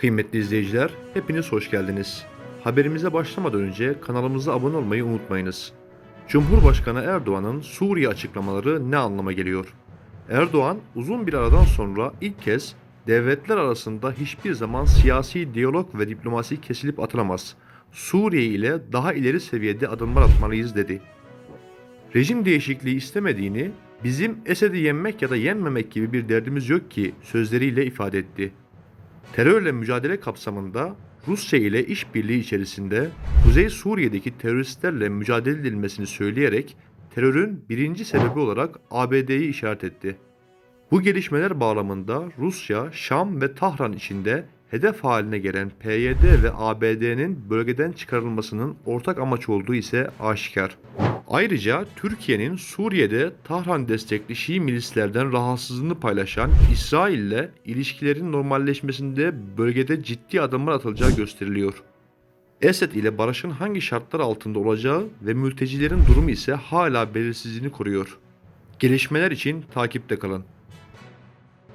Kıymetli izleyiciler, hepiniz hoş geldiniz. Haberimize başlamadan önce kanalımıza abone olmayı unutmayınız. Cumhurbaşkanı Erdoğan'ın Suriye açıklamaları ne anlama geliyor? Erdoğan uzun bir aradan sonra ilk kez devletler arasında hiçbir zaman siyasi diyalog ve diplomasi kesilip atılamaz. Suriye ile daha ileri seviyede adımlar atmalıyız dedi. Rejim değişikliği istemediğini, bizim Esed'i yenmek ya da yenmemek gibi bir derdimiz yok ki sözleriyle ifade etti. Terörle mücadele kapsamında Rusya ile işbirliği içerisinde Kuzey Suriye'deki teröristlerle mücadele edilmesini söyleyerek terörün birinci sebebi olarak ABD'yi işaret etti. Bu gelişmeler bağlamında Rusya, Şam ve Tahran içinde hedef haline gelen PYD ve ABD'nin bölgeden çıkarılmasının ortak amaç olduğu ise aşikar. Ayrıca Türkiye'nin Suriye'de Tahran destekli Şii milislerden rahatsızlığını paylaşan İsrail ile ilişkilerin normalleşmesinde bölgede ciddi adımlar atılacağı gösteriliyor. Esed ile barışın hangi şartlar altında olacağı ve mültecilerin durumu ise hala belirsizliğini koruyor. Gelişmeler için takipte kalın.